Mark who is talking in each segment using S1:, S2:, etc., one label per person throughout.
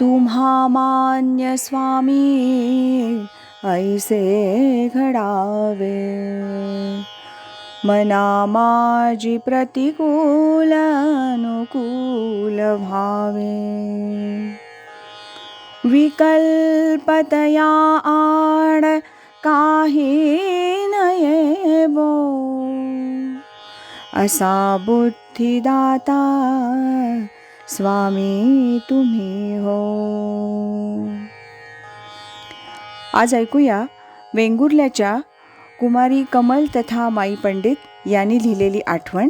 S1: तुम्हा मान्य स्वामी ऐसे घडावे। मना माझी प्रतिकूल अनुकूल भावे विकल्पतया आड काही नयेबो असा बुद्धिदाता स्वामी तुम्ही हो. आज ऐकूया वेंगुर्ल्याच्या कुमारी कमल तथा माई पंडित यांनी लिहिलेली आठवण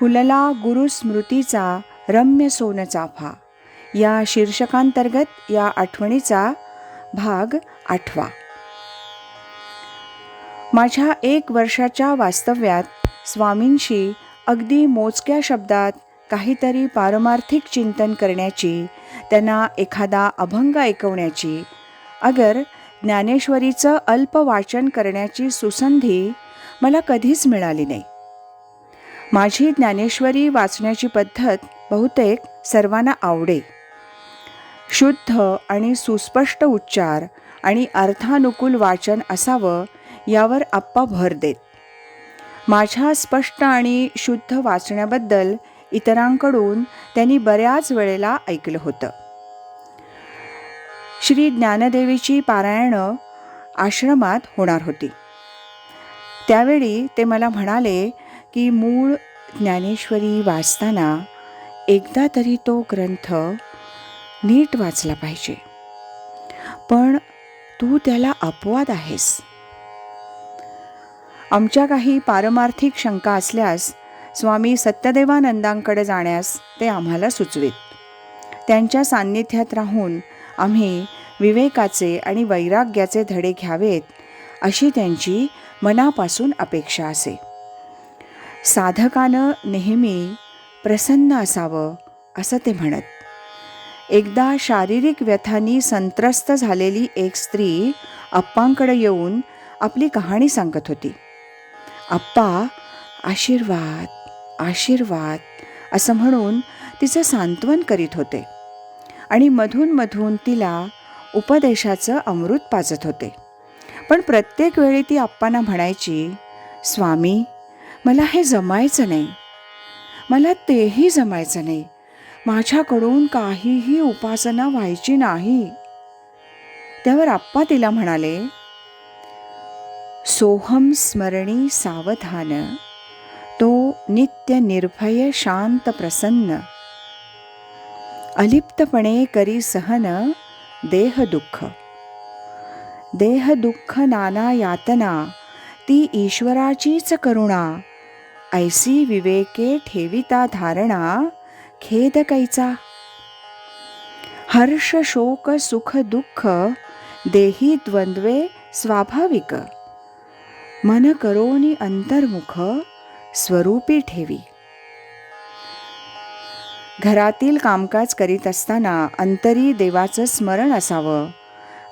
S1: फुलला गुरुस्मृतीचा रम्य सोन चाफा. या शीर्षकांतर्गत या आठवणीचा भाग आठवा. माझ्या एक वर्षाच्या वास्तव्यात स्वामींशी अगदी मोजक्या शब्दात काहीतरी पारमार्थिक चिंतन करण्याची त्यांना एखादा अभंग ऐकवण्याची. अगर ज्ञानेश्वरीचं अल्प वाचन करण्याची सुसंधी मला कधीच मिळाली नाही. माझी ज्ञानेश्वरी वाचण्याची पद्धत बहुतेक सर्वांना आवडे. शुद्ध आणि सुस्पष्ट उच्चार आणि अर्थानुकूल वाचन असावं यावर आप्पा भर देत. माझ्या स्पष्ट आणि शुद्ध वाचण्याबद्दल इतरांकडून त्यांनी बऱ्याच वेळेला ऐकलं होतं. श्री ज्ञानदेवीची पारायणं आश्रमात होणार होती. त्यावेळी ते मला म्हणाले की मूळ ज्ञानेश्वरी वाचताना एकदा तरी तो ग्रंथ नीट वाचला पाहिजे. पण तू त्याला अपवाद आहेस. आमच्या काही पारमार्थिक शंका असल्यास स्वामी सत्यदेवानंदांकडे जाण्यास ते आम्हाला सुचवित. त्यांच्या सान्निध्यात राहून आम्ही विवेकाचे आणि वैराग्याचे धडे घ्यावेत अशी त्यांची मनापासून अपेक्षा असे. साधकानं नेहमी प्रसन्न असावं असं ते म्हणत. एकदा शारीरिक व्यथांनी संत्रस्त झालेली एक स्त्री अप्पांकडे येऊन आपली कहाणी सांगत होती. अप्पा आशीर्वाद. आशीर्वाद असं म्हणून तिचं सांत्वन करीत होते. आणि मधून मधून तिला उपदेशाचं अमृत पाजत होते. पण प्रत्येक वेळी ती आप्पांना म्हणायची स्वामी मला हे जमायचं नाही. मला तेही जमायचं नाही. माझ्याकडून काहीही उपासना व्हायची नाही. त्यावर आप्पा तिला म्हणाले सोहम स्मरणी सावधान. तो नित्य निर्भय शांत प्रसन्न. अलिप्तपणे करी सहन देह दुःख. देह दुःख नाना यातना ती ईश्वराचीच करुणा. ऐसी विवेके ठेविता धारणा खेद कैचा. हर्ष शोक सुख दुःख देही द्वंद्वे स्वाभाविक. मन करोनी अंतर्मुख स्वरूपी ठेवी. घरातील कामकाज करीत असताना अंतरी देवाचं स्मरण असावं.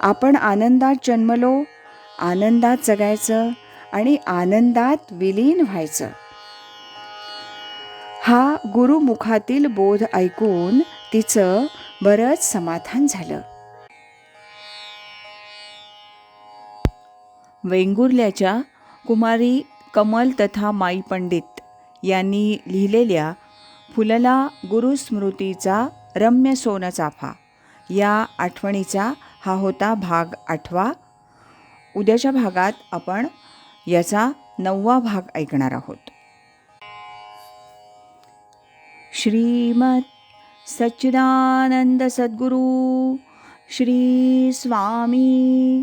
S1: आपण आनंदात जन्मलो आनंदात जगायचं आणि आनंदात विलीन व्हायचं. हा गुरुमुखातील बोध ऐकून तिचं बरंच समाधान झालं. वेंगुर्ल्याच्या कुमारी कमल तथा माई पंडित यांनी लिहिलेल्या फुलला गुरुस्मृतीचा रम्य सोनचाफा या आठवणीचा हा होता भाग आठवा. उद्याच्या भागात आपण याचा नववा भाग ऐकणार आहोत. श्रीमत सच्चिदानंद सद्गुरु श्री स्वामी